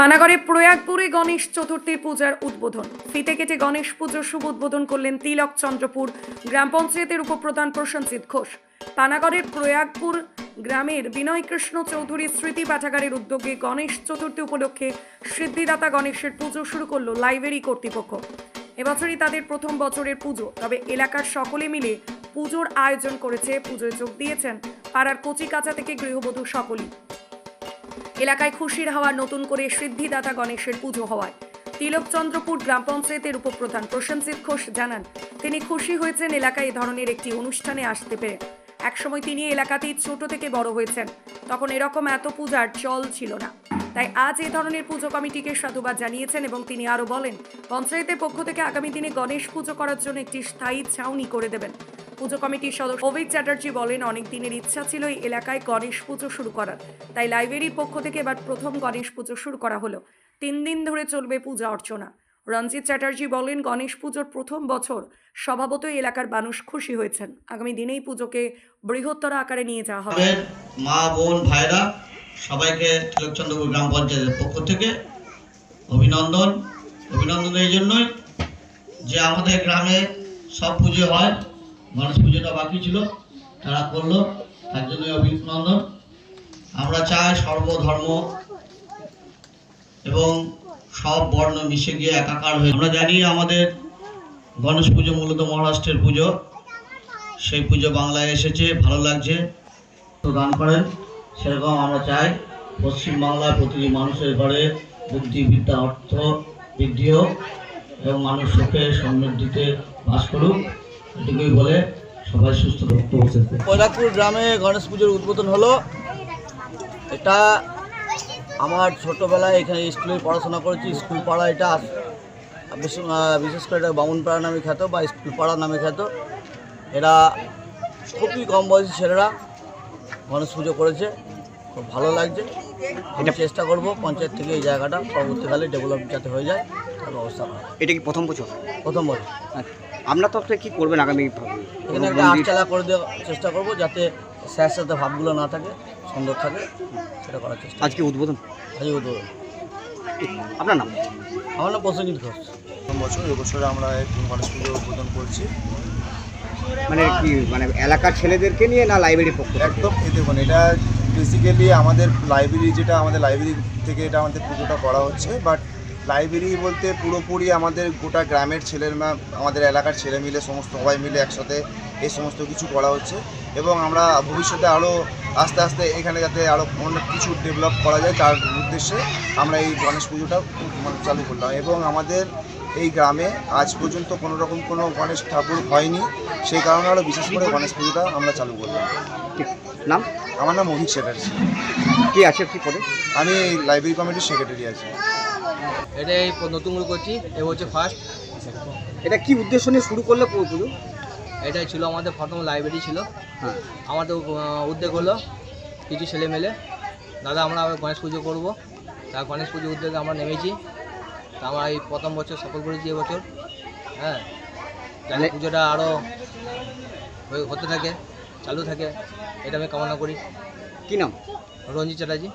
পানাগড়ে প্রয়াগপুরে গণেশ চতুর্থীর পূজার উদ্বোধন। ফিতে কেটে গণেশ পুজোর শুভ উদ্বোধন করলেন তিলক চন্দ্রপুর গ্রাম পঞ্চায়েতের উপপ্রধান প্রসেনজিৎ ঘোষ। পানাগড়ের প্রয়াগপুর গ্রামের বিনয় কৃষ্ণ চৌধুরী স্মৃতি পাঠাগারের উদ্যোগে গণেশ চতুর্থী উপলক্ষে সিদ্ধিদাতা গণেশের পুজো শুরু করল লাইব্রেরি কর্তৃপক্ষ। এবছরই তাদের প্রথম বছরের পুজো, তবে এলাকার সকলে মিলে পুজোর আয়োজন করেছে, পুজোয় যোগ দিয়েছেন পাড়ার কচিকাচা থেকে গৃহবধূ সকলেই। এলাকায় খুশির হাওয়া, নতুন করে সিদ্ধিদাতা গণেশের পুজো হওয়ায়। তিলকচন্দ্রপুর গ্রাম পঞ্চায়েতের উপপ্রধান প্রসেনজিৎ ঘোষ জানান, তিনি খুশি হয়েছেন এলাকায় এ ধরনের একটি অনুষ্ঠানে আসতে পেরে। একসময় তিনি এলাকাতেই ছোট থেকে বড় হয়েছেন। তখন এরকম এত পূজার চল ছিল না। তাই আজ এই ধরনের পুজো কমিটিকে সাধুবাদ জানিয়েছেন এবং তিনি আরও বলেন, পঞ্চায়েতের পক্ষ থেকে আগামী দিনে গণেশ পুজো করার জন্য একটি স্থায়ী ছাউনি করে দেবেন। পুজো কমিটির সদস্য অভিক চ্যাটার্জি বলেন অনেক দিনের ইচ্ছা ছিল এই এলাকায় গণেশ পুজো শুরু করার। তাই লাইব্রেরির পক্ষ থেকে এবার প্রথম গণেশ পুজো শুরু করা হলো। তিন দিন ধরে চলবে পূজা অর্চনা। রঞ্জিত চ্যাটার্জি বলেন, গণেশ পুজোর প্রথম বছর স্বভাবত এলাকার মানুষ খুশি হয়েছেন। আগামী দিনেই পুজোকে বৃহত্তর আকারে নিয়ে যাওয়া হবে। মা, বোন, ভাইরা সবাইকে তিলকচন্দ্রপুর গ্রাম পঞ্চায়েতের পক্ষ থেকে অভিনন্দন। অভিনন্দন এই জন্যই যে আমাদের গ্রামে সব পুজো হয়, গণেশ পুজোটা বাকি ছিল, তারা করল, তার জন্যই অভিনন্দন। আমরা চাই সর্বধর্ম এবং সব বর্ণ মিশে গিয়ে একাকার হয়ে আমরা জানি আমাদের গণেশ পুজো মূলত মহারাষ্ট্রের পুজো। সেই পুজো বাংলায় এসেছে, ভালো লাগছে। প্রদান করেন। সেরকম আমরা চাই পশ্চিমবাংলার প্রতিটি মানুষের ঘরে বুদ্ধি বিদ্যা অর্থ বৃদ্ধি হোক এবং মানুষ সুখে সমৃদ্ধিতে বাস করুক, এটুকুই বলে সবাই সুস্থ। কৈলাপুর গ্রামে গণেশ পুজোর উদ্বোধন হলো। এটা আমার ছোটোবেলায় এখানে স্কুলে পড়াশোনা করেছি, স্কুল পাড়া এটা বিশেষ করে এটা বামুনপাড়া নামে খ্যাত বা স্কুল পাড়া নামে খ্যাত। এরা খুবই কম বয়সী ছেলেরা। গণেশ পুজো করেছে। খুব ভালো লাগছে। এটা চেষ্টা করব পঞ্চায়েত থেকে এই জায়গাটা পরবর্তীকালে ডেভেলপ যাতে হয়ে যায় তার ব্যবস্থা করা এটা কি প্রথম বছর? প্রথম বছর। আপনার তরফ থেকে কি করবেন আগামী এখানে একটা আটচালা করে দেওয়ার চেষ্টা করব যাতে স্যার সাথে ভাবগুলো না থাকে সুন্দর থাকে সেটা করার চেষ্টা আজকে উদ্বোধন? আজকে উদ্বোধন। আপনার নাম? আমার নাম প্রসেনজিৎ ঘোষ। প্রথম বছর এবছরে আমরা এই গণেশ পুজো উদ্বোধন করছি। মানে কি মানে এলাকার ছেলেদেরকে নিয়ে না লাইব্রেরি পক্ষ একদম দেখুন, এটা বেসিক্যালি আমাদের লাইব্রেরি যেটা, আমাদের লাইব্রেরি থেকে এটা আমাদের পুজোটা করা হচ্ছে বাট লাইব্রেরি বলতে পুরোপুরি আমাদের গোটা গ্রামের ছেলের আমাদের এলাকার ছেলে মিলে, সমস্ত সবাই মিলে একসাথে এই সমস্ত কিছু করা হচ্ছে, এবং আমরা ভবিষ্যতে আরও আস্তে আস্তে এখানে যাতে আরও অনেক কিছু ডেভেলপ করা যায় তার উদ্দেশ্যে আমরা এই গণেশ পুজোটা মানে চালু করলাম। এবং আমাদের এই গ্রামে আজ পর্যন্ত কোনো রকম কোনো গণেশ ঠাকুর হয়নি সেই কারণে আরও বিশেষ করে গণেশ পুজোটা আমরা চালু করলাম। নাম? আমার নাম অভিক চ্যাটার্জি কি আছে কি পদে আমি লাইব্রেরি কমিটির সেক্রেটারি আছি। এটা এই নতুন করছি এ হচ্ছে ফার্স্ট এটা কি উদ্দেশ্য নিয়ে শুরু করলে পুজো? এটাই ছিল আমাদের প্রথম লাইব্রেরি ছিল। হ্যাঁ। আমাদের উদ্যোগ হলো কিছু ছেলে মেলে। দাদা আমরা গণেশ পুজো করব। তা গণেশ পুজো উদ্যোগে আমরা নেমেছি। তা আমরা এই প্রথম বছর সফল করেছি এবছর হ্যাঁ। মানে- পুজোটা আরও হতে থাকে চালু থাকে এটা আমি কামনা করি। কি নাম? রঞ্জিত চ্যাটার্জি।